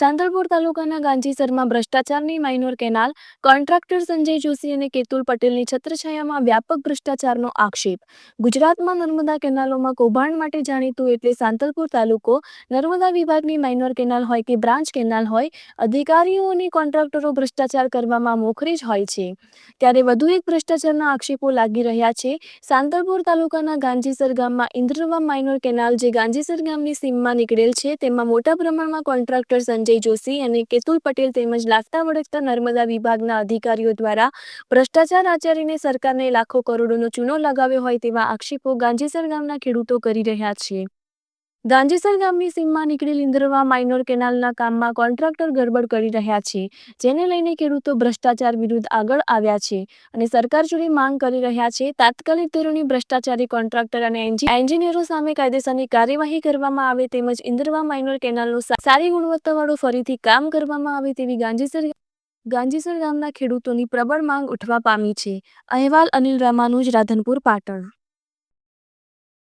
સાંતલપુર તાલુકાના ગાંધીસરમાં ભ્રષ્ટાચારની minor canal, contractor Sanjay Joshi અને કેતુલ પટેલની છત્રછાયામાં વ્યાપક ભ્રષ્ટાચારનો આક્ષેપ. ગુજરાતમાં નર્મદા કેનાલોમાં કૌભાંડ માટે જાણીતું એટલે સાંતલપુર તાલુકો, નર્મદા વિભાગની માઇનોર કેનાલ હોય કે બ્રાન્ચ કેનાલ હોય, અધિકારીઓ અને કોન્ટ્રાક્ટરો ભ્રષ્ટાચાર કરવામાં મોખરે જ હોય છે. ત્યારે વધુ એક ભ્રષ્ટાચારના આક્ષેપો લાગી રહ્યા છે. સાંતલપુર તાલુકાના ગાંધીસર ગામમાં ઇન્દ્રવા માઇનોર કેનાલ, જે ગાંધીસર ગામની સીમમાં નીકળેલ છે, તેમાં મોટા પ્રમાણમાં કોન્ટ્રાક્ટર સંજય જોશી અને કેતુલ પટેલ તેમજ લાગતા વળગતા નર્મદા વિભાગના અધિકારીઓ દ્વારા ભ્રષ્ટાચાર આચરીને સરકારને લાખો કરોડોનો ચૂનો લગાવ્યો હોય તેવા આક્ષેપો ગાંધીસર ગામના ખેડૂતો કરી રહ્યા છે. ગાંધીસર ગામની સીમમાં નીકળેલ ઇન્દ્રવા માઇનોર કેનાલના કામમાં કોન્ટ્રાક્ટર ગરબડ કરી રહ્યા છે, જેને લઈને ખેડૂતો ભ્રષ્ટાચાર વિરુદ્ધ આગળ આવ્યા છે અને સરકાર જોડે માંગ કરી રહ્યા છે. તાત્કાલિક ધોરણે ભ્રષ્ટાચારી કોન્ટ્રાક્ટર અને એન્જિનિયરો સામે કાયદેસરની કાર્યવાહી કરવામાં આવે તેમજ ઇન્દ્રવા માઇનોર કેનાલનું સારી ગુણવત્તાવાળું ફરીથી કામ કરવામાં આવે તેવી ગાંધીસર ગાંધીસર ગામના ખેડૂતોની પ્રબળ માંગ ઉઠવા પામી છે. અહેવાલ અનિલ રામાનુજ, રાધનપુર, પાટણ.